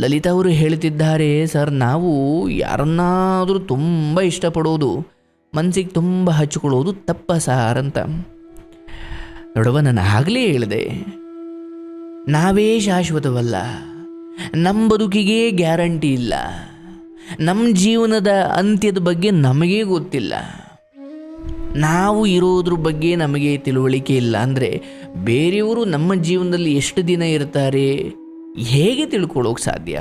ಲಲಿತಾ ಅವರು ಹೇಳ್ತಿದ್ದಾರೆ, ಸರ್, ನಾವು ಯಾರನ್ನಾದರೂ ತುಂಬ ಇಷ್ಟಪಡೋದು ಮನಸ್ಸಿಗೆ ತುಂಬ ಹಚ್ಕೊಳ್ಳೋದು ತಪ್ಪ ಸಾರ್ ಅಂತ. ನೋಡುವ ನಾನು ಆಗಲೇ ಹೇಳಿದೆ, ನಾವೇ ಶಾಶ್ವತವಲ್ಲ ನಮ್ಮ ಬದುಕಿಗೆ ಗ್ಯಾರಂಟಿ ಇಲ್ಲ ನಮ್ಮ ಜೀವನದ ಅಂತ್ಯದ ಬಗ್ಗೆ ನಮಗೇ ಗೊತ್ತಿಲ್ಲ. ನಾವು ಇರೋದ್ರ ಬಗ್ಗೆ ನಮಗೆ ತಿಳುವಳಿಕೆ ಇಲ್ಲ, ಅಂದರೆ ಬೇರೆಯವರು ನಮ್ಮ ಜೀವನದಲ್ಲಿ ಎಷ್ಟು ದಿನ ಇರ್ತಾರೆ ಹೇಗೆ ತಿಳ್ಕೊಳ್ಳೋಕೆ ಸಾಧ್ಯ?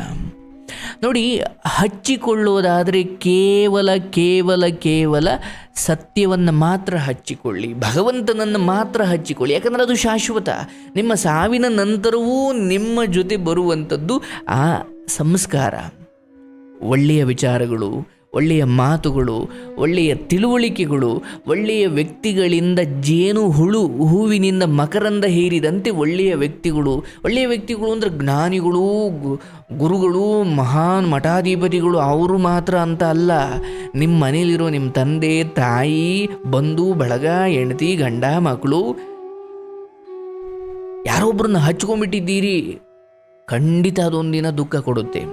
ನೋಡಿ, ಹಚ್ಚಿಕೊಳ್ಳೋದಾದರೆ ಕೇವಲ ಕೇವಲ ಕೇವಲ ಸತ್ಯವನ್ನು ಮಾತ್ರ ಹಚ್ಚಿಕೊಳ್ಳಿ, ಭಗವಂತನನ್ನು ಮಾತ್ರ ಹಚ್ಚಿಕೊಳ್ಳಿ. ಯಾಕಂದರೆ ಅದು ಶಾಶ್ವತ. ನಿಮ್ಮ ಸಾವಿನ ನಂತರವೂ ನಿಮ್ಮ ಜೊತೆ ಬರುವಂಥದ್ದು ಆ ಸಂಸ್ಕಾರ. ಒಳ್ಳೆಯ ವಿಚಾರಗಳು ಒಳ್ಳೆಯ ಮಾತುಗಳು, ಒಳ್ಳೆಯ ತಿಳುವಳಿಕೆಗಳು, ಒಳ್ಳೆಯ ವ್ಯಕ್ತಿಗಳಿಂದ ಜೇನು, ಹುಳು, ಹೂವಿನಿಂದ ಮಕರಂದ ಹೀರಿದಂತೆ ಒಳ್ಳೆಯ ವ್ಯಕ್ತಿಗಳು. ಒಳ್ಳೆಯ ವ್ಯಕ್ತಿಗಳು ಅಂದರೆ ಜ್ಞಾನಿಗಳು ಗುರುಗಳು, ಮಹಾನ್ ಮಠಾಧಿಪತಿಗಳು. ಅವರು ಮಾತ್ರ ಅಂತ ಅಲ್ಲ. ನಿಮ್ಮ ಮನೇಲಿರೋ ನಿಮ್ಮ ತಂದೆ, ತಾಯಿ, ಬಂಧು, ಬಳಗ, ಹೆಂಡತಿ, ಗಂಡ, ಮಕ್ಕಳು. ಯಾರೊಬ್ಬರನ್ನ ಹಚ್ಕೊಂಡ್ಬಿಟ್ಟಿದ್ದೀರಿ? ಖಂಡಿತ ಅದೊಂದಿನ ದುಃಖ ಕೊಡುತ್ತೆ.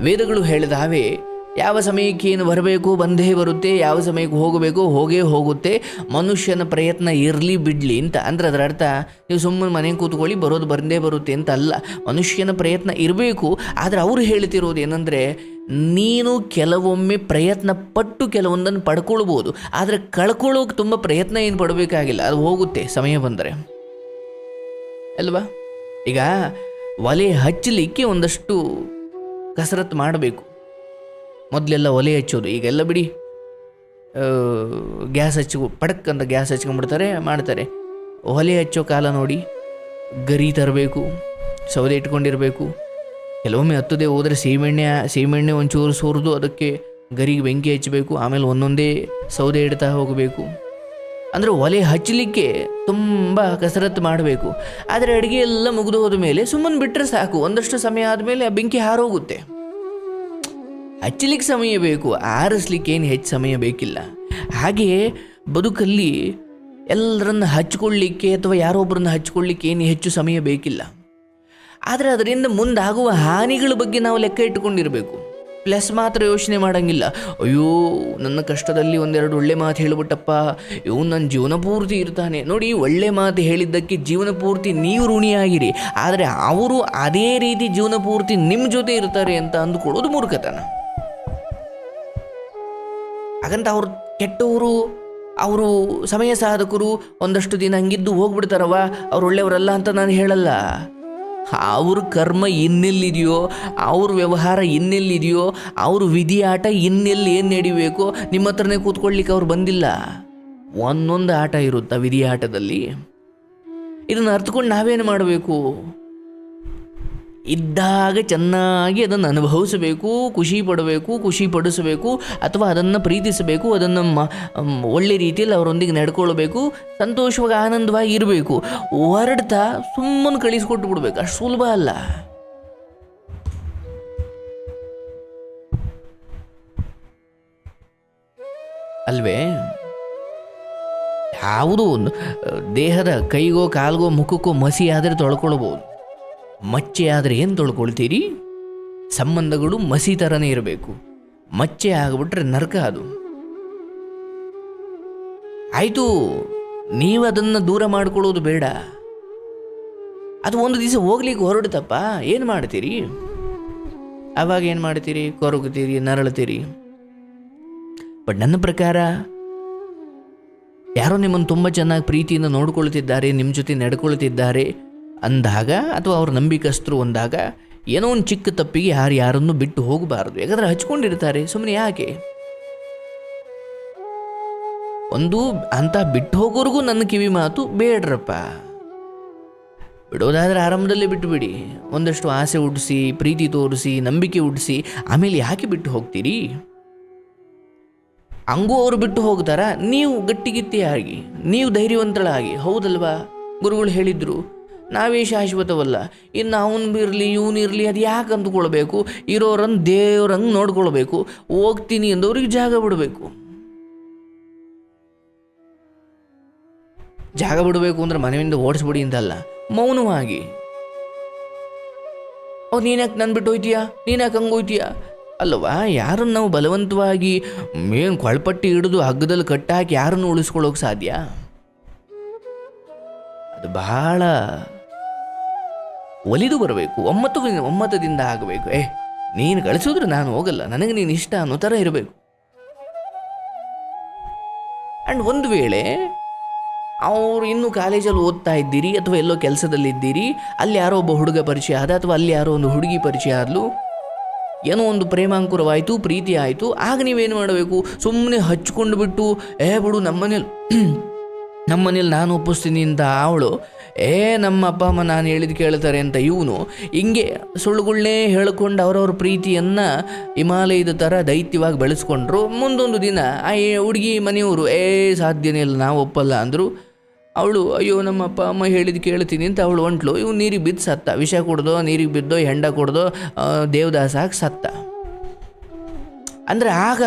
ವೇದಗಳು ಹೇಳಿದಾವೆ ಯಾವ ಸಮಯಕ್ಕೆ ಏನು ಬರಬೇಕು, ಬಂದೇ ಬರುತ್ತೆ, ಯಾವ ಸಮಯಕ್ಕೆ ಹೋಗಬೇಕು, ಹೋಗೇ ಹೋಗುತ್ತೆ, ಮನುಷ್ಯನ ಪ್ರಯತ್ನ ಇರಲಿ ಬಿಡಲಿ ಅಂತ. ಅಂದ್ರೆ ಅದರ ಅರ್ಥ, ನೀವು ಸುಮ್ಮನೆ ಮನೆಗೆ ಕೂತ್ಕೊಳ್ಳಿ, ಬರೋದು ಬಂದೇ ಬರುತ್ತೆ ಅಂತ ಅಲ್ಲ. ಮನುಷ್ಯನ ಪ್ರಯತ್ನ ಇರಬೇಕು, ಆದರೆ ಅವರು ಹೇಳ್ತಿರೋದು ಏನಂದರೆ, ನೀನು ಕೆಲವೊಮ್ಮೆ ಪ್ರಯತ್ನ ಪಟ್ಟು ಕೆಲವೊಂದನ್ನು ಪಡ್ಕೊಳ್ಬೋದು, ಆದರೆ ಕಳ್ಕೊಳ್ಳೋಕೆ ತುಂಬ ಪ್ರಯತ್ನ ಏನು ಪಡಬೇಕಾಗಿಲ್ಲ, ಅದು ಹೋಗುತ್ತೆ, ಸಮಯ ಬಂದರೆ. ಅಲ್ವಾ? ಈಗ ಒಲೆ ಹಚ್ಚಲಿಕ್ಕೆ ಒಂದಷ್ಟು ಕಸರತ್ತು ಮಾಡಬೇಕು. ಮೊದಲೆಲ್ಲ ಒಲೆ ಹಚ್ಚೋದು. ಈಗೆಲ್ಲ ಬಿಡಿ ಗ್ಯಾಸ್ ಹಚ್ಚಿ ಪಡಕ್ ಅಂತ ಗ್ಯಾಸ್ ಹಚ್ಕೊಂಡ್ಬಿಡ್ತಾರೆ, ಮಾಡ್ತಾರೆ. ಒಲೆ ಹಚ್ಚೋ ಕಾಲ ನೋಡಿ, ಗರಿ ತರಬೇಕು, ಸೌದೆ ಇಟ್ಕೊಂಡಿರಬೇಕು. ಕೆಲವೊಮ್ಮೆ ಹತ್ತದೆ ಹೋದರೆ ಸೀಮೆಣ್ಣೆ ಸೀಮೆಣ್ಣೆ ಒಂಚೂರು ಸೋರಿದು, ಅದಕ್ಕೆ ಗರಿಗೆ ಬೆಂಕಿ ಹಚ್ಚಬೇಕು, ಆಮೇಲೆ ಒಂದೊಂದೇ ಸೌದೆ ಇಡ್ತಾ ಹೋಗಬೇಕು. ಅಂದರೆ ಒಲೆ ಹಚ್ಚಲಿಕ್ಕೆ ತುಂಬ ಕಸರತ್ತು ಮಾಡಬೇಕು. ಆದರೆ ಅಡುಗೆ ಎಲ್ಲ ಮುಗಿದು ಹೋದ ಮೇಲೆ ಸುಮ್ಮನೆ ಬಿಟ್ಟರೆ ಸಾಕು. ಒಂದಷ್ಟು ಸಮಯ ಆದಮೇಲೆ ಆ ಬೆಂಕಿ ಹಾರೋಗುತ್ತೆ. ಹಚ್ಚಲಿಕ್ಕೆ ಸಮಯ ಬೇಕು, ಆರಿಸ್ಲಿಕ್ಕೆ ಏನು ಹೆಚ್ಚು ಸಮಯ ಬೇಕಿಲ್ಲ. ಹಾಗೆಯೇ ಬದುಕಲ್ಲಿ ಎಲ್ಲರನ್ನ ಹಚ್ಕೊಳ್ಳಿಕ್ಕೆ ಅಥವಾ ಯಾರೊಬ್ಬರನ್ನ ಹಚ್ಕೊಳ್ಳಿಕ್ಕೆ ಏನು ಹೆಚ್ಚು ಸಮಯ ಬೇಕಿಲ್ಲ. ಆದರೆ ಅದರಿಂದ ಮುಂದಾಗುವ ಹಾನಿಗಳ ಬಗ್ಗೆ ನಾವು ಲೆಕ್ಕ ಇಟ್ಟುಕೊಂಡಿರಬೇಕು. ಪ್ಲಸ್ ಮಾತ್ರ ಯೋಚನೆ ಮಾಡೋಂಗಿಲ್ಲ. ಅಯ್ಯೋ, ನನ್ನ ಕಷ್ಟದಲ್ಲಿ ಒಂದೆರಡು ಒಳ್ಳೆ ಮಾತು ಹೇಳಿಬಿಟ್ಟಪ್ಪ. ಇವು ನನ್ನ ಜೀವನ ಪೂರ್ತಿ ಇರ್ತಾನೆ. ನೋಡಿ, ಒಳ್ಳೆ ಮಾತು ಹೇಳಿದ್ದಕ್ಕೆ ಜೀವನ ಪೂರ್ತಿ ನೀವು ಋಣಿಯಾಗಿರಿ. ಆದರೆ ಅವರು ಅದೇ ರೀತಿ ಜೀವನ ಪೂರ್ತಿ ನಿಮ್ಮ ಜೊತೆ ಇರ್ತಾರೆ ಅಂತ ಅಂದುಕೊಳ್ಳೋದು ಮೂರ್ಖತನ. ಹಾಗಂತ ಅವ್ರು ಕೆಟ್ಟವರು, ಅವರು ಸಮಯ ಸಾಧಕರು ಒಂದಷ್ಟು ದಿನ ಹಂಗಿದ್ದು ಹೋಗ್ಬಿಡ್ತಾರವ ಅವ್ರು ಒಳ್ಳೆಯವರಲ್ಲ ಅಂತ ನಾನು ಹೇಳಲ್ಲ. ಅವ್ರ ಕರ್ಮ ಇನ್ನೆಲ್ಲಿದೆಯೋ, ಅವ್ರ ವ್ಯವಹಾರ ಇನ್ನೆಲ್ಲಿದೆಯೋ, ಅವ್ರ ವಿಧಿ ಆಟ ಇನ್ನೆಲ್ಲಿ ಏನು ನಡಿಬೇಕು, ನಿಮ್ಮ ಹತ್ರನೇ ಕೂತ್ಕೊಳ್ಳಿಕ್ಕೆ ಅವ್ರು ಬಂದಿಲ್ಲ. ಒಂದೊಂದು ಆಟ ಇರುತ್ತಾ ವಿಧಿ ಆಟದಲ್ಲಿ? ಇದನ್ನು ಅರ್ಥಕೊಂಡು ನಾವೇನು ಮಾಡಬೇಕು? ಇದ್ದಾಗ ಚೆನ್ನಾಗಿ ಅದನ್ನು ಅನುಭವಿಸಬೇಕು, ಖುಷಿ ಪಡಬೇಕು, ಖುಷಿ ಪಡಿಸಬೇಕು, ಅಥವಾ ಅದನ್ನು ಪ್ರೀತಿಸಬೇಕು, ಅದನ್ನು ಮ ಒಳ್ಳೆ ರೀತಿಯಲ್ಲಿ ಅವರೊಂದಿಗೆ ನಡ್ಕೊಳ್ಬೇಕು, ಸಂತೋಷವಾಗಿ ಆನಂದವಾಗಿ ಇರಬೇಕು. ಹೊರಡ್ತಾ ಸುಮ್ಮನೆ ಕಳಿಸ್ಕೊಟ್ಟು ಬಿಡ್ಬೇಕು. ಅಷ್ಟು ಸುಲಭ ಅಲ್ಲ. ಅಲ್ವೇ? ಯಾವುದೋ ಒಂದು ದೇಹದ ಕೈಗೋ, ಕಾಲ್ಗೋ, ಮುಖಕ್ಕೋ ಮಸಿ ಆದರೆ ತೊಳ್ಕೊಳ್ಬೋದು. ಮಚ್ಚೆ ಆದರೆ ಏನು ತೊಳ್ಕೊಳ್ತೀರಿ? ಸಂಬಂಧಗಳು ಮಸಿ ಥರನೇ ಇರಬೇಕು. ಮಚ್ಚೆ ಆಗಿಬಿಟ್ರೆ ನರಕ ಅದು. ಆಯಿತು, ನೀವು ಅದನ್ನು ದೂರ ಮಾಡ್ಕೊಳ್ಳೋದು ಬೇಡ. ಅದು ಒಂದು ದಿವಸ ಹೋಗ್ಲಿಕ್ಕೆ ಹೊರಡ್ತಪ್ಪ. ಏನು ಮಾಡ್ತೀರಿ? ಆವಾಗ ಏನು ಮಾಡ್ತೀರಿ? ಕೊರಗುತ್ತೀರಿ ನರಳ್ತೀರಿ ಬಟ್ ನನ್ನ ಪ್ರಕಾರ, ಯಾರೋ ನಿಮ್ಮನ್ನು ತುಂಬ ಚೆನ್ನಾಗಿ ಪ್ರೀತಿಯಿಂದ ನೋಡ್ಕೊಳ್ತಿದ್ದಾರೆ ನಿಮ್ಮ ಜೊತೆ ನಡ್ಕೊಳ್ತಿದ್ದಾರೆ. ಅಂದಾಗ ಅಥವಾ ಅವ್ರ ನಂಬಿಕಸ್ತರು ಅಂದಾಗ ಏನೋ ಒಂದು ಚಿಕ್ಕ ತಪ್ಪಿಗೆ ಯಾರು ಯಾರನ್ನು ಬಿಟ್ಟು ಹೋಗಬಾರ್ದು. ಯಾಕಂದ್ರೆ ಹಚ್ಕೊಂಡಿರ್ತಾರೆ. ಸುಮ್ಮನೆ ಯಾಕೆ? ಒಂದು ಅಂತ ಬಿಟ್ಟು ಹೋಗೋರ್ಗೂ ನನ್ನ ಕಿವಿ ಮಾತು ಬೇಡ್ರಪ್ಪ. ಬಿಡೋದಾದ್ರೆ ಆರಂಭದಲ್ಲೇ ಬಿಟ್ಟುಬಿಡಿ ಒಂದಷ್ಟು ಆಸೆ ಹುಟ್ಟಿಸಿ ಪ್ರೀತಿ ತೋರಿಸಿ, ನಂಬಿಕೆ ಹುಟ್ಟಿಸಿ ಆಮೇಲೆ ಯಾಕೆ ಬಿಟ್ಟು ಹೋಗ್ತೀರಿ? ಹಂಗೂ ಅವರು ಬಿಟ್ಟು ಹೋಗ್ತಾರ? ನೀವು ಗಟ್ಟಿಗಿತ್ತಿ ಆಗಿ, ನೀವು ಧೈರ್ಯವಂತಳಾಗಿ, ಹೌದಲ್ವಾ? ಗುರುಗಳು ಹೇಳಿದ್ರು ನಾವೇ ಶಾಶ್ವತವಲ್ಲ. ಇನ್ನು ಅವನು ಇರಲಿ, ಇವನು ಇರಲಿ, ಅದು ಯಾಕೆ ಅಂದ್ಕೊಳ್ಬೇಕು? ಇರೋರನ್ನು ದೇವ್ರಂಗೆ ನೋಡ್ಕೊಳ್ಬೇಕು. ಹೋಗ್ತೀನಿ ಅಂದವ್ರಿಗೆ ಜಾಗ ಬಿಡಬೇಕು. ಜಾಗ ಬಿಡಬೇಕು ಅಂದ್ರೆ ಮನೆಯಿಂದ ಓಡಿಸ್ಬಿಡಿ ಅಂತಲ್ಲ ಮೌನವಾಗಿ ಓ ನೀನ್ಯಾಕೆ ನನ್ನ ಬಿಟ್ಟು ಹೋಯ್ತೀಯಾ? ನೀನ್ಯಾಕೆ ಹಂಗೆ ಹೋಯ್ತೀಯಾ? ಅಲ್ವಾ ಯಾರನ್ನು ನಾವು ಬಲವಂತವಾಗಿ ಮೇನ್ ಕೊಳ್ಪಟ್ಟಿ ಹಿಡಿದು ಹಗ್ಗದಲ್ಲಿ ಕಟ್ಟಾಕಿ ಯಾರನ್ನು ಉಳಿಸ್ಕೊಳ್ಳೋಕೆ ಸಾಧ್ಯ? ಅದು ಬಹಳ ಒಲಿದು ಬರಬೇಕು ಒಮ್ಮತ್ತು ಒಮ್ಮತದಿಂದ ಆಗಬೇಕು. ಏ, ನೀನು ಕಳಿಸಿದ್ರೆ ನಾನು ಹೋಗಲ್ಲ, ನನಗೆ ನೀನು ಇಷ್ಟ ಅನ್ನೋ ಥರ ಇರಬೇಕು. ಆ್ಯಂಡ್ ಒಂದು ವೇಳೆ ಅವರು ಇನ್ನೂ ಕಾಲೇಜಲ್ಲಿ ಓದ್ತಾ ಇದ್ದೀರಿ, ಅಥವಾ ಎಲ್ಲೋ ಕೆಲಸದಲ್ಲಿ ಇದ್ದೀರಿ, ಅಲ್ಲಿ ಯಾರೋ ಒಬ್ಬ ಹುಡುಗ ಪರಿಚಯ ಆದ, ಅಥವಾ ಅಲ್ಲಿ ಯಾರೋ ಒಂದು ಹುಡುಗಿ ಪರಿಚಯ ಆದಲು, ಏನೋ ಒಂದು ಪ್ರೇಮಾಂಕುರವಾಯಿತು, ಪ್ರೀತಿ ಆಯಿತು, ಆಗ ನೀವೇನು ಮಾಡಬೇಕು? ಸುಮ್ಮನೆ ಹಚ್ಕೊಂಡು ಬಿಟ್ಟು ಏ, ಬಿಡು, ನಮ್ಮನೇಲಿ ನಮ್ಮನೇಲಿ ನಾನು ಒಪ್ಪಿಸ್ತೀನಿ ಅಂತ ಅವಳು, ಏ, ನಮ್ಮ ಅಪ್ಪ ಅಮ್ಮ ನಾನು ಹೇಳಿದ್ ಕೇಳ್ತಾರೆ ಅಂತ ಇವನು ಹಿಂಗೆ ಸುಳ್ಳುಗಳನ್ನೇ ಹೇಳ್ಕೊಂಡು ಅವರವ್ರ ಪ್ರೀತಿಯನ್ನು ಹಿಮಾಲಯದ ಥರ ದೈತ್ಯವಾಗಿ ಬೆಳೆಸ್ಕೊಂಡ್ರು. ಮುಂದೊಂದು ದಿನ ಆ ಹುಡುಗಿ, ಮನೆಯವರು, ಏ, ಸಾಧ್ಯನೇ ಇಲ್ಲ, ನಾವು ಒಪ್ಪಲ್ಲ ಅಂದರು. ಅವಳು, ಅಯ್ಯೋ, ನಮ್ಮ ಅಪ್ಪ ಅಮ್ಮ ಹೇಳಿದ್ ಕೇಳ್ತೀನಿ ಅಂತ ಅವಳು ಒಂಟ್ಲು ಇವ್ ನೀರಿಗೆ ಬಿದ್ದು ಸತ್ತ. ವಿಷ ಕುಡ್ದೋ, ನೀರಿಗೆ ಬಿದ್ದೋ, ಹೆಂಡ ಕೊಡ್ದೋ ದೇವದಾಸ ಸತ್ತ. ಅಂದರೆ ಆಗ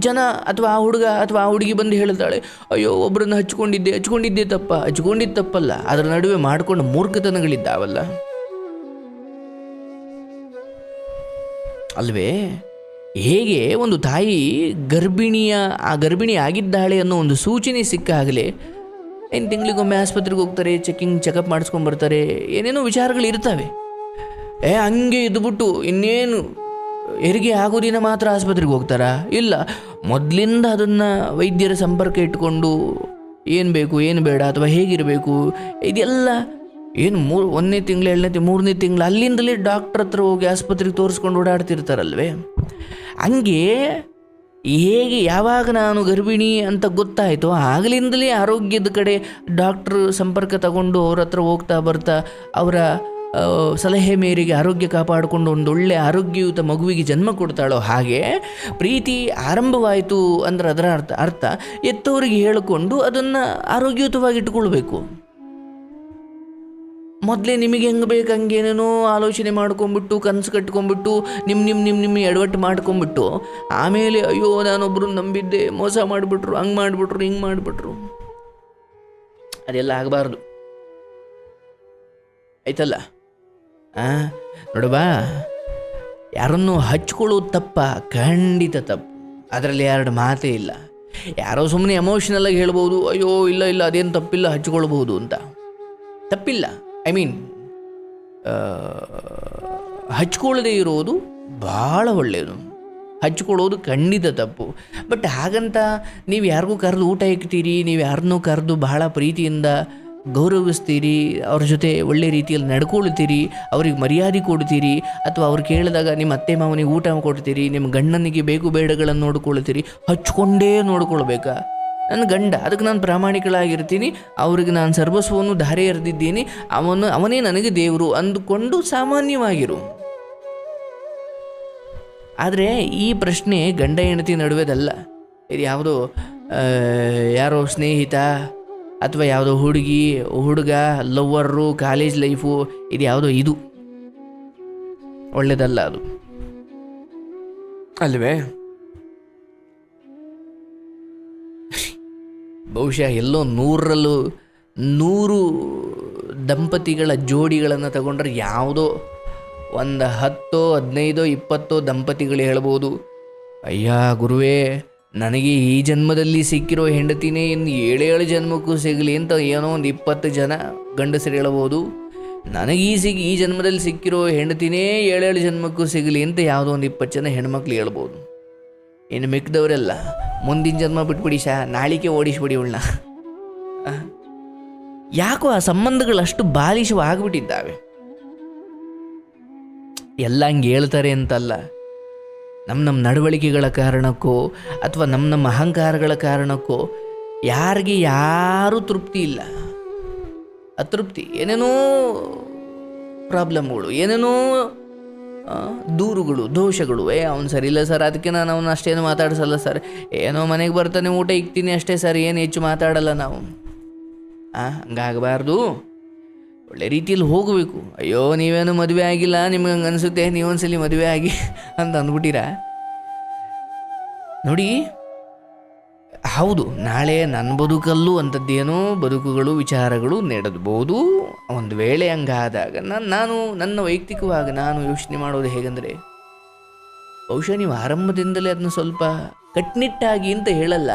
ಜನ ಅಥವಾ ಆ ಹುಡುಗ ಅಥವಾ ಆ ಹುಡುಗಿ ಬಂದು ಹೇಳ್ತಾಳೆ ಅಯ್ಯೋ ಒಬ್ಬರನ್ನ ಹಚ್ಕೊಂಡಿದ್ದೆ ಹಚ್ಕೊಂಡಿದ್ದೆ ತಪ್ಪ ಹಚ್ಕೊಂಡಿದ್ದು ತಪ್ಪಲ್ಲ. ಅದರ ನಡುವೆ ಮಾಡ್ಕೊಂಡು ಮೂರ್ಖತನಗಳಿದ್ದಾವಲ್ಲ. ಅಲ್ವೇ? ಹೇಗೆ ಒಂದು ತಾಯಿ ಗರ್ಭಿಣಿಯ, ಆ ಗರ್ಭಿಣಿ ಆಗಿದ್ದಾಳೆ ಅನ್ನೋ ಒಂದು ಸೂಚನೆ ಸಿಕ್ಕಾಗಲೇ ಏನು ತಿಂಗಳಿಗೊಮ್ಮೆ ಆಸ್ಪತ್ರೆಗೆ ಹೋಗ್ತಾರೆ, ಚೆಕಿಂಗ್, ಚೆಕಪ್ ಮಾಡಿಸ್ಕೊಂಡು ಬರ್ತಾರೆ, ಏನೇನೋ ವಿಚಾರಗಳು ಇರ್ತವೆ. ಏ, ಹಂಗೆ ಇದ್ಬಿಟ್ಟು ಇನ್ನೇನು ಹೆರಿಗೆ ಆಗೋ ದಿನ ಮಾತ್ರ ಆಸ್ಪತ್ರೆಗೆ ಹೋಗ್ತಾರಾ? ಇಲ್ಲ, ಮೊದಲಿಂದ ಅದನ್ನು ವೈದ್ಯರ ಸಂಪರ್ಕ ಇಟ್ಕೊಂಡು ಏನು ಬೇಕು, ಏನು ಬೇಡ, ಅಥವಾ ಹೇಗಿರಬೇಕು, ಇದೆಲ್ಲ ಏನು ಮೂರು ಒಂದನೇ ತಿಂಗಳು, ಎರಡನೇ ಮೂರನೇ ತಿಂಗಳು, ಅಲ್ಲಿಂದಲೇ ಡಾಕ್ಟ್ರ್ ಹತ್ರ ಹೋಗಿ ಆಸ್ಪತ್ರೆಗೆ ತೋರಿಸ್ಕೊಂಡು ಓಡಾಡ್ತಿರ್ತಾರಲ್ವೇ? ಹಂಗೆ ಹೇಗೆ ಯಾವಾಗ ನಾನು ಗರ್ಭಿಣಿ ಅಂತ ಗೊತ್ತಾಯಿತೋ, ಆಗಲಿಂದಲೇ ಆರೋಗ್ಯದ ಕಡೆ ಡಾಕ್ಟ್ರ್ ಸಂಪರ್ಕ ತಗೊಂಡು ಅವ್ರ ಹತ್ರ ಹೋಗ್ತಾ ಬರ್ತಾ ಅವರ ಸಲಹೆ ಮೇರೆಗೆ ಆರೋಗ್ಯ ಕಾಪಾಡಿಕೊಂಡು ಒಂದು ಒಳ್ಳೆ ಆರೋಗ್ಯಯುತ ಮಗುವಿಗೆ ಜನ್ಮ ಕೊಡ್ತಾಳೋ ಹಾಗೆ ಪ್ರೀತಿ ಆರಂಭವಾಯಿತು ಅಂದ್ರೆ ಅದರ ಅರ್ಥ ಅರ್ಥ. ಎತ್ತವರಿಗೆ ಹೇಳಿಕೊಂಡು ಅದನ್ನು ಆರೋಗ್ಯಯುತವಾಗಿ ಇಟ್ಕೊಳ್ಬೇಕು ಮೊದಲೇ ನಿಮಗೆ ಹೆಂಗೆ ಬೇಕು ಹಂಗೇನೇನೋ ಆಲೋಚನೆ ಮಾಡ್ಕೊಂಬಿಟ್ಟು, ಕನಸು ಕಟ್ಕೊಂಬಿಟ್ಟು ನಿಮ್ಮ ನಿಮ್ಮ ನಿಮ್ಮ ನಿಮ್ಮ ಎಡವಟ್ಟು ಮಾಡ್ಕೊಂಬಿಟ್ಟು, ಆಮೇಲೆ ಅಯ್ಯೋ ನಾನೊಬ್ಬರು ನಂಬಿದ್ದೆ, ಮೋಸ ಮಾಡಿಬಿಟ್ರು, ಹಂಗೆ ಮಾಡಿಬಿಟ್ರು, ಹಿಂಗೆ ಮಾಡಿಬಿಟ್ರು. ಅದೆಲ್ಲ ಆಗಬಾರ್ದು. ಆಯ್ತಲ್ಲ? ಆ ನೋಡಬಾ ಯಾರನ್ನು ಹಚ್ಕೊಳ್ಳೋದು ತಪ್ಪ ಖಂಡಿತ ತಪ್ಪು. ಅದರಲ್ಲಿ ಎರಡು ಮಾತೇ ಇಲ್ಲ. ಯಾರೋ ಸುಮ್ಮನೆ ಎಮೋಷನಲ್ ಆಗಿ ಹೇಳ್ಬೋದು, ಅಯ್ಯೋ, ಇಲ್ಲ ಇಲ್ಲ, ಅದೇನು ತಪ್ಪಿಲ್ಲ ಹಚ್ಕೊಳ್ಬೋದು ಅಂತ. ತಪ್ಪಿಲ್ಲ. ಐ ಮೀನ್ ಹಚ್ಕೊಳ್ಳದೆ ಇರೋದು ಭಾಳ ಒಳ್ಳೆಯದು ಹಚ್ಕೊಳ್ಳೋದು ಖಂಡಿತ ತಪ್ಪು. ಬಟ್ ಹಾಗಂತ, ನೀವು ಯಾರಿಗೂ ಕರೆದು ಊಟ ಇಕ್ತೀರಿ, ನೀವು ಯಾರನ್ನೂ ಕರೆದು ಬಹಳ ಪ್ರೀತಿಯಿಂದ ಗೌರವಿಸ್ತೀರಿ, ಅವ್ರ ಜೊತೆ ಒಳ್ಳೆ ರೀತಿಯಲ್ಲಿ ನಡ್ಕೊಳ್ತೀರಿ, ಅವ್ರಿಗೆ ಮರ್ಯಾದೆ ಕೊಡ್ತೀರಿ, ಅಥವಾ ಅವ್ರು ಕೇಳಿದಾಗ ನಿಮ್ಮ ಅತ್ತೆ ಮಾವನಿಗೆ ಊಟ ಕೊಡ್ತೀರಿ, ನಿಮ್ಮ ಗಂಡನಿಗೆ ಬೇಕು ಬೇಡಗಳನ್ನು ನೋಡ್ಕೊಳ್ತೀರಿ, ಹಚ್ಕೊಂಡೇ ನೋಡ್ಕೊಳ್ಬೇಕಾ? ನನ್ನ ಗಂಡ, ಅದಕ್ಕೆ ನಾನು ಪ್ರಾಮಾಣಿಕಳಾಗಿರ್ತೀನಿ, ಅವ್ರಿಗೆ ನಾನು ಸರ್ವಸ್ವವನ್ನು ಧಾರೆ ಎರೆದಿದ್ದೀನಿ, ಅವನು, ಅವನೇ ನನಗೆ ದೇವರು ಅಂದುಕೊಂಡು ಸಾಮಾನ್ಯವಾಗಿರು. ಆದರೆ ಈ ಪ್ರಶ್ನೆ ಗಂಡ ಹೆಂಡತಿ ನಡುವೆದಲ್ಲ. ಇದು ಯಾವುದೋ ಯಾರೋ ಸ್ನೇಹಿತ ಅಥವಾ ಯಾವುದೋ ಹುಡುಗಿ ಹುಡುಗ ಲವ್ವರು ಕಾಲೇಜ್ ಲೈಫು ಇದು ಯಾವುದೋ ಇದು. ಒಳ್ಳೆಯದಲ್ಲ ಅದು. ಅಲ್ವೇ? ಬಹುಶಃ ಎಲ್ಲೋ ನೂರರಲ್ಲೂ ನೂರು ದಂಪತಿಗಳ ಜೋಡಿಗಳನ್ನು ತಗೊಂಡ್ರೆ ಯಾವುದೋ ಒಂದು ಹತ್ತೋ ಹದಿನೈದೋ ಇಪ್ಪತ್ತೋ ದಂಪತಿಗಳು ಹೇಳ್ಬೋದು. ಅಯ್ಯ ಗುರುವೇ ನನಗೆ ಈ ಜನ್ಮದಲ್ಲಿ ಸಿಕ್ಕಿರೋ ಹೆಂಡತಿನೇ ಇನ್ನು ಏಳೇಳು ಜನ್ಮಕ್ಕೂ ಸಿಗಲಿ ಅಂತ ಏನೋ ಒಂದು ಇಪ್ಪತ್ತು ಜನ ಗಂಡಸರು ಹೇಳಬಹುದು ನನಗೆ ಈ ಸಿಗ್, ಈ ಜನ್ಮದಲ್ಲಿ ಸಿಕ್ಕಿರೋ ಹೆಂಡತಿನೇ ಏಳೇಳು ಜನ್ಮಕ್ಕೂ ಸಿಗಲಿ ಅಂತ ಯಾವುದೋ ಒಂದು ಇಪ್ಪತ್ತು ಜನ ಹೆಣ್ಮಕ್ಳು ಹೇಳ್ಬೋದು. ಇನ್ನು ಮಿಕ್ಕಿದವರೆಲ್ಲ ಮುಂದಿನ ಜನ್ಮ ಬಿಟ್ಬಿಡಿ ಶಾ, ನಾಳಿಕೆ ಓಡಿಸ್ಬಿಡಿ ಉಳ್ಳ ಯಾಕೋ ಆ ಸಂಬಂಧಗಳು ಅಷ್ಟು ಬಾಲಿಶವಾಗ್ಬಿಟ್ಟಿದ್ದಾವೆ. ಎಲ್ಲ ಹಂಗೆ ಹೇಳ್ತಾರೆ ಅಂತಲ್ಲ. ನಮ್ಮ ನಮ್ಮ ನಡವಳಿಕೆಗಳ ಕಾರಣಕ್ಕೋ ಅಥವಾ ನಮ್ಮ ನಮ್ಮ ಅಹಂಕಾರಗಳ ಕಾರಣಕ್ಕೋ ಯಾರಿಗೆ ಯಾರೂ ತೃಪ್ತಿ ಇಲ್ಲ. ಅತೃಪ್ತಿ, ಏನೇನೋ ಪ್ರಾಬ್ಲಮ್ಗಳು, ಏನೇನೋ ದೂರುಗಳು, ದೋಷಗಳು, ಏ, ಅವ್ನು ಸರಿ ಇಲ್ಲ ಸರ್, ಅದಕ್ಕೆ ನಾನು ಅವನು ಅಷ್ಟೇನು ಮಾತಾಡಿಸಲ್ಲ ಸರ್. ಏನೋ ಮನೆಗೆ ಬರ್ತಾನೆ ಊಟ ಇಕ್ತೀನಿ ಅಷ್ಟೇ ಸರ್, ಏನು ಹೆಚ್ಚು ಮಾತಾಡಲ್ಲ ನಾವು. ಹಾಂ ಹಂಗಾಗಬಾರ್ದು. ಒಳ್ಳೆ ರೀತಿಯಲ್ಲಿ ಹೋಗಬೇಕು. ಅಯ್ಯೋ, ನೀವೇನು ಮದುವೆ ಆಗಿಲ್ಲ, ನಿಮ್ಗೆ ಹಂಗೆ ಅನಿಸುತ್ತೆ? ನೀವೊಂದ್ಸಲಿ ಮದುವೆ ಆಗಿ ಅಂತ ಅಂದ್ಬಿಟ್ಟಿರಾ? ನೋಡಿ, ಹೌದು, ನಾಳೆ ನನ್ನ ಬದುಕಲ್ಲೂ ಅಂಥದ್ದೇನೋ ಬದುಕುಗಳು, ವಿಚಾರಗಳು ನಡೆದ್ಬೋದು. ಒಂದು ವೇಳೆ ಹಂಗಾದಾಗ ನಾನು ನಾನು, ನನ್ನ ವೈಯಕ್ತಿಕವಾಗಿ ನಾನು ಯೋಚನೆ ಮಾಡೋದು ಹೇಗೆಂದರೆ, ಬಹುಶಃ ನೀವು ಆರಂಭದಿಂದಲೇ ಅದನ್ನು ಸ್ವಲ್ಪ ಕಟ್ನಿಟ್ಟಾಗಿ ಅಂತ ಹೇಳಲ್ಲ.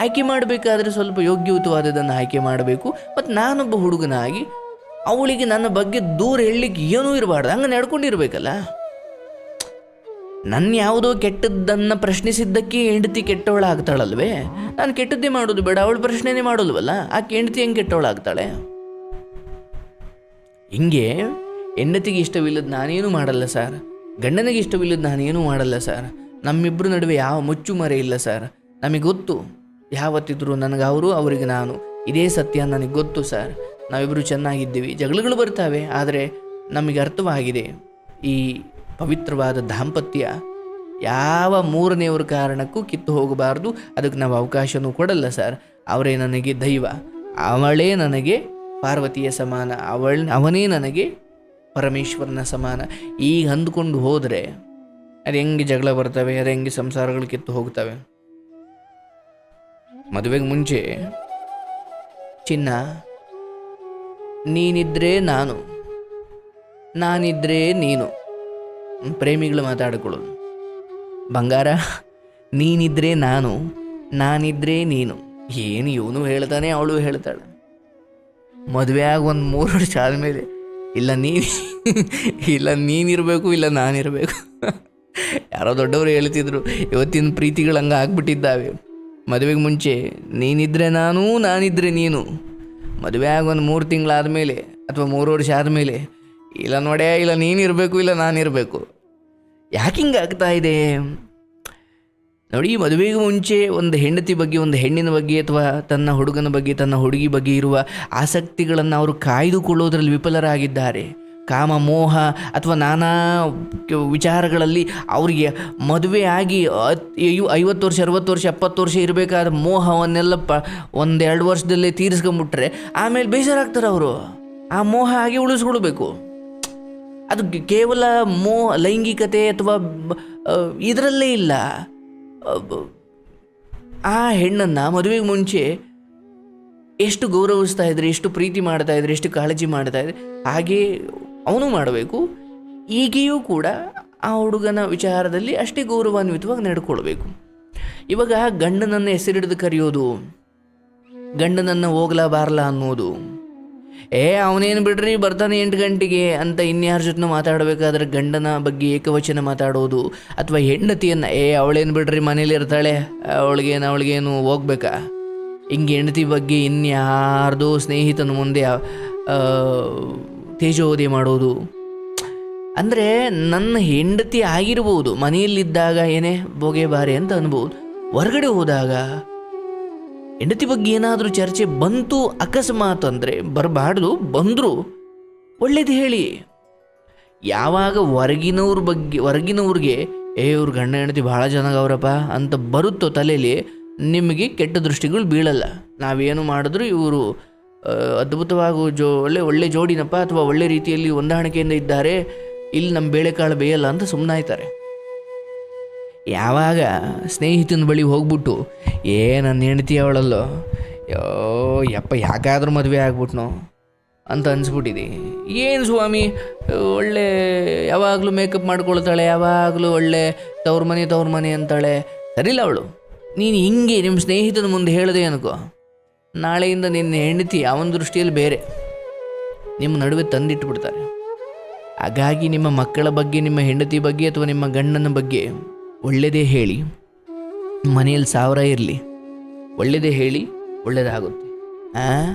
ಆಯ್ಕೆ ಮಾಡಬೇಕಾದ್ರೆ ಸ್ವಲ್ಪ ಯೋಗ್ಯಯುತವಾದದನ್ನು ಆಯ್ಕೆ ಮಾಡಬೇಕು. ಮತ್ತು ನಾನೊಬ್ಬ ಹುಡುಗನಾಗಿ ಅವಳಿಗೆ ನನ್ನ ಬಗ್ಗೆ ದೂರ ಹೇಳಲಿಕ್ಕೆ ಏನೂ ಇರಬಾರ್ದು. ಹಂಗೆ ನಡ್ಕೊಂಡಿರ್ಬೇಕಲ್ಲ? ನನ್ನ ಯಾವುದೋ ಕೆಟ್ಟದ್ದನ್ನು ಪ್ರಶ್ನಿಸಿದ್ದಕ್ಕೆ ಹೆಂಡತಿ ಕೆಟ್ಟವಳಾಗ್ತಾಳಲ್ವೇ? ನಾನು ಕೆಟ್ಟದ್ದೇ ಮಾಡೋದು ಬೇಡ, ಅವಳು ಪ್ರಶ್ನೆನೇ ಮಾಡೋಲ್ವಲ್ಲ? ಆಕೆ ಹೆಂಡತಿ ಹೆಂಗೆ ಕೆಟ್ಟವಳಾಗ್ತಾಳೆ? ಹಿಂಗೆ ಹೆಂಡತಿಗೆ ಇಷ್ಟವಿಲ್ಲದ ನಾನೇನು ಮಾಡಲ್ಲ ಸರ್. ಗಂಡನಿಗೆ ಇಷ್ಟವಿಲ್ಲದ ನಾನೇನು ಮಾಡಲ್ಲ ಸರ್. ನಮ್ಮಿಬ್ಬರ ನಡುವೆ ಯಾವ ಮುಚ್ಚು ಮರೆ ಇಲ್ಲ ಸರ್. ನಮಗೆ ಗೊತ್ತು ಯಾವತ್ತಿದ್ರು ನನಗೆ ಅವರು, ಅವರಿಗೆ ನಾನು. ಇದೇ ಸತ್ಯ ನನಗೆ ಗೊತ್ತು, ಸರ್. ನಾವಿಬ್ಬರು ಚೆನ್ನಾಗಿದ್ದೀವಿ. ಜಗಳಗಳು ಬರ್ತಾವೆ, ಆದರೆ ನಮಗೆ ಅರ್ಥವಾಗಿದೆ. ಈ ಪವಿತ್ರವಾದ ದಾಂಪತ್ಯ ಯಾವ ಮೂರನೆಯವರ ಕಾರಣಕ್ಕೂ ಕಿತ್ತು ಹೋಗಬಾರ್ದು. ಅದಕ್ಕೆ ನಾವು ಅವಕಾಶವೂ ಕೊಡಲ್ಲ, ಸರ್. ಅವರೇ ನನಗೆ ದೈವ. ಅವಳೇ ನನಗೆ ಪಾರ್ವತಿಯ ಸಮಾನ. ಅವಳ, ಅವನೇ ನನಗೆ ಪರಮೇಶ್ವರನ ಸಮಾನ. ಈಗ ಅಂದ್ಕೊಂಡು ಹೋದರೆ, ಅದು ಹೆಂಗೆ ಜಗಳ ಬರ್ತವೆ, ಅದು ಹೆಂಗೆ ಸಂಸಾರಗಳು ಕಿತ್ತು ಹೋಗ್ತವೆ? ಮದುವೆಗೆ ಮುಂಚೆ, ಚಿನ್ನ, ನೀನಿದ್ರೆ ನಾನು, ನಾನಿದ್ರೆ ನೀನು, ಪ್ರೇಮಿಗಳು ಮಾತಾಡಿಕೊಳ್ಳೋದು ಬಂಗಾರ, ನೀನಿದ್ರೆ ನಾನು, ನಾನಿದ್ರೆ ನೀನು. ಏನು ಇವನು ಹೇಳ್ತಾನೆ, ಅವಳು ಹೇಳ್ತಾಳೆ. ಮದುವೆ ಆಗಿ ಒಂದು ಮೂರು ವರ್ಷ ಆದಮೇಲೆ, ಇಲ್ಲ ನೀನು, ಇಲ್ಲ ನೀನಿರಬೇಕು, ಇಲ್ಲ ನಾನಿರಬೇಕು. ಯಾರೋ ದೊಡ್ಡವರು ಹೇಳ್ತಿದ್ರು, ಇವತ್ತಿನ ಪ್ರೀತಿಗಳು ಹಂಗೆ ಆಗ್ಬಿಟ್ಟಿದ್ದಾವೆ. ಮದುವೆಗೆ ಮುಂಚೆ, ನೀನಿದ್ರೆ ನಾನು, ನಾನಿದ್ರೆ ನೀನು. ಮದುವೆ ಆಗೊಂದು ಒಂದು ಮೂರು ತಿಂಗಳಾದಮೇಲೆ ಅಥವಾ ಮೂರು ವರ್ಷ ಆದಮೇಲೆ, ಇಲ್ಲ ನೋಡೇ, ಇಲ್ಲ ನೀನಿರಬೇಕು, ಇಲ್ಲ ನಾನಿರಬೇಕು. ಯಾಕೆ ಹಿಂಗೆ ಆಗ್ತಾ ಇದೆ? ನೋಡಿ, ಮದುವೆಗೂ ಮುಂಚೆ ಒಂದು ಹೆಂಡತಿ ಬಗ್ಗೆ, ಒಂದು ಹೆಣ್ಣಿನ ಬಗ್ಗೆ ಅಥವಾ ತನ್ನ ಹುಡುಗನ ಬಗ್ಗೆ, ತನ್ನ ಹುಡುಗಿ ಬಗ್ಗೆ ಇರುವ ಆಸಕ್ತಿಗಳನ್ನು ಅವರು ಕಾಯ್ದುಕೊಳ್ಳೋದ್ರಲ್ಲಿ ವಿಫಲರಾಗಿದ್ದಾರೆ. ಕಾಮ ಮೋಹ ಅಥವಾ ನಾನಾ ವಿಚಾರಗಳಲ್ಲಿ ಅವರಿಗೆ ಮದುವೆ ಆಗಿ ಐವತ್ತು ವರ್ಷ, ಅರವತ್ತು ವರ್ಷ, ಎಪ್ಪತ್ತು ವರ್ಷ ಇರಬೇಕಾದ ಮೋಹವನ್ನೆಲ್ಲ ಪ ಒಂದೆರಡು ವರ್ಷದಲ್ಲೇ ತೀರಿಸ್ಕೊಂಬಿಟ್ರೆ ಆಮೇಲೆ ಬೇಜಾರಾಗ್ತಾರೆ ಅವರು. ಆ ಮೋಹ ಆಗಿ ಉಳಿಸ್ಕೊಳ್ಬೇಕು ಅದು ಕೇವಲ ಮೋಹ ಲೈಂಗಿಕತೆ ಅಥವಾ ಇದರಲ್ಲೇ ಇಲ್ಲ. ಆ ಹೆಣ್ಣನ್ನು ಮದುವೆಗೆ ಮುಂಚೆ ಎಷ್ಟು ಗೌರವಿಸ್ತಾ ಇದ್ರೆ, ಎಷ್ಟು ಪ್ರೀತಿ ಮಾಡ್ತಾ ಇದ್ರೆ, ಎಷ್ಟು ಕಾಳಜಿ ಮಾಡ್ತಾ ಇದ್ರೆ, ಹಾಗೆ ಅವನು ಮಾಡಬೇಕು. ಈಗೆಯೂ ಕೂಡ ಆ ಹುಡುಗನ ವಿಚಾರದಲ್ಲಿ ಅಷ್ಟೇ ಗೌರವಾನ್ವಿತವಾಗಿ ನಡ್ಕೊಳ್ಬೇಕು ಇವಾಗ ಗಂಡನನ್ನು ಹೆಸರಿಡಿದು ಕರೆಯೋದು. ಗಂಡನನ್ನು ಹೋಗ್ಲಾ ಬಾರ್ಲಾ ಅನ್ನೋದು. ಏ, ಅವನೇನು ಬಿಡ್ರಿ, ಬರ್ತಾನೆ ಎಂಟು ಗಂಟೆಗೆ ಅಂತ ಇನ್ಯಾರ ಜೊತೆ ಮಾತಾಡಬೇಕಾದ್ರೆ ಗಂಡನ ಬಗ್ಗೆ ಏಕವಚನ ಮಾತಾಡೋದು ಅಥವಾ ಹೆಂಡತಿಯನ್ನು, ಏ, ಅವಳೇನು ಬಿಡ್ರಿ, ಮನೇಲಿ ಇರ್ತಾಳೆ, ಅವಳಿಗೇನು ಅವಳಿಗೇನು ಹೋಗ್ಬೇಕಾ? ಹಿಂಗೆ ಹೆಂಡತಿ ಬಗ್ಗೆ ಇನ್ಯಾರ್ದೋ ಸ್ನೇಹಿತನ ಮುಂದೆ ತೇಜೋವಧೆ ಮಾಡೋದು. ಅಂದರೆ ನನ್ನ ಹೆಂಡತಿ ಆಗಿರ್ಬೋದು, ಮನೆಯಲ್ಲಿದ್ದಾಗ ಏನೇ ಬೋಗೆ ಬಾರಿ ಅಂತ ಅನ್ಬೋದು. ಹೊರಗಡೆ ಹೋದಾಗ ಹೆಂಡತಿ ಬಗ್ಗೆ ಏನಾದರೂ ಚರ್ಚೆ ಬಂತು, ಅಕಸ್ಮಾತ್ ಅಂದರೆ ಬರಬಾರ್ದು, ಬಂದರು. ಒಳ್ಳೇದು ಹೇಳಿ. ಯಾವಾಗ ಹೊರಗಿನವ್ರ ಬಗ್ಗೆ, ಹೊರಗಿನವ್ರಿಗೆ, ಏ, ಇವ್ರ ಗಂಡ ಹೆಂಡತಿ ಭಾಳ ಚೆನ್ನಾಗವ್ರಪ್ಪ ಅಂತ ಬರುತ್ತೋ ತಲೆಯಲ್ಲಿ ನಿಮಗೆ ಕೆಟ್ಟ ದೃಷ್ಟಿಗಳು ಬೀಳಲ್ಲ. ನಾವೇನು ಮಾಡಿದ್ರು ಇವರು ಅದ್ಭುತವಾಗೂ ಜೋ, ಒಳ್ಳೆ ಒಳ್ಳೆ ಜೋಡಿನಪ್ಪ ಅಥವಾ ಒಳ್ಳೆ ರೀತಿಯಲ್ಲಿ ಹೊಂದಾಣಿಕೆಯಿಂದ ಇದ್ದಾರೆ. ಇಲ್ಲಿ ನಮ್ಮ ಬೇಳೆಕಾಳು ಬೇಯಲ್ಲ ಅಂತ ಸುಮ್ಮನಾಯ್ತಾರೆ ಯಾವಾಗ ಸ್ನೇಹಿತನ ಬಳಿ ಹೋಗ್ಬಿಟ್ಟು, ಏ ನನ್ನ ಹೆಂಡತಿ ಅವಳಲ್ಲೋ, ಯೋ, ಯಪ್ಪ, ಯಾಕಾದರೂ ಮದುವೆ ಆಗ್ಬಿಟ್ನೋ? ಅಂತ ಅನ್ಸ್ಬಿಟ್ಟಿದೆ. ಏನು ಸ್ವಾಮಿ, ಒಳ್ಳೆ, ಯಾವಾಗಲೂ ಮೇಕಪ್ ಮಾಡ್ಕೊಳ್ತಾಳೆ, ಯಾವಾಗಲೂ ಒಳ್ಳೆ, ತವ್ರ ಮನೆ ತವ್ರ ಮನೆ ಅಂತಾಳೆ. ಸರಿಲ್ಲ ಅವಳು? ನೀನು ಹಿಂಗೆ ನಿಮ್ಮ ಸ್ನೇಹಿತನ ಮುಂದೆ ಹೇಳಿದೆ ಅನ್ಕೋ. ನಾಳೆಯಿಂದ ನಿನ್ನ ಹೆಂಡತಿ ಅವನ ದೃಷ್ಟಿಯಲ್ಲಿ ಬೇರೆ. ನಿಮ್ಮ ನಡುವೆ ತಂದಿಟ್ಟುಬಿಡ್ತಾರೆ ಹಾಗಾಗಿ ನಿಮ್ಮ ಮಕ್ಕಳ ಬಗ್ಗೆ, ನಿಮ್ಮ ಹೆಂಡತಿ ಬಗ್ಗೆ ಅಥವಾ ನಿಮ್ಮ ಗಂಡನ ಬಗ್ಗೆ ಒಳ್ಳೆಯದೇ ಹೇಳಿ. ಮನೆಯಲ್ಲಿ ಸಾವಿರ ಇರಲಿ. ಒಳ್ಳೆಯದೇ ಹೇಳಿ ಒಳ್ಳೆಯದಾಗುತ್ತೆ ಆ?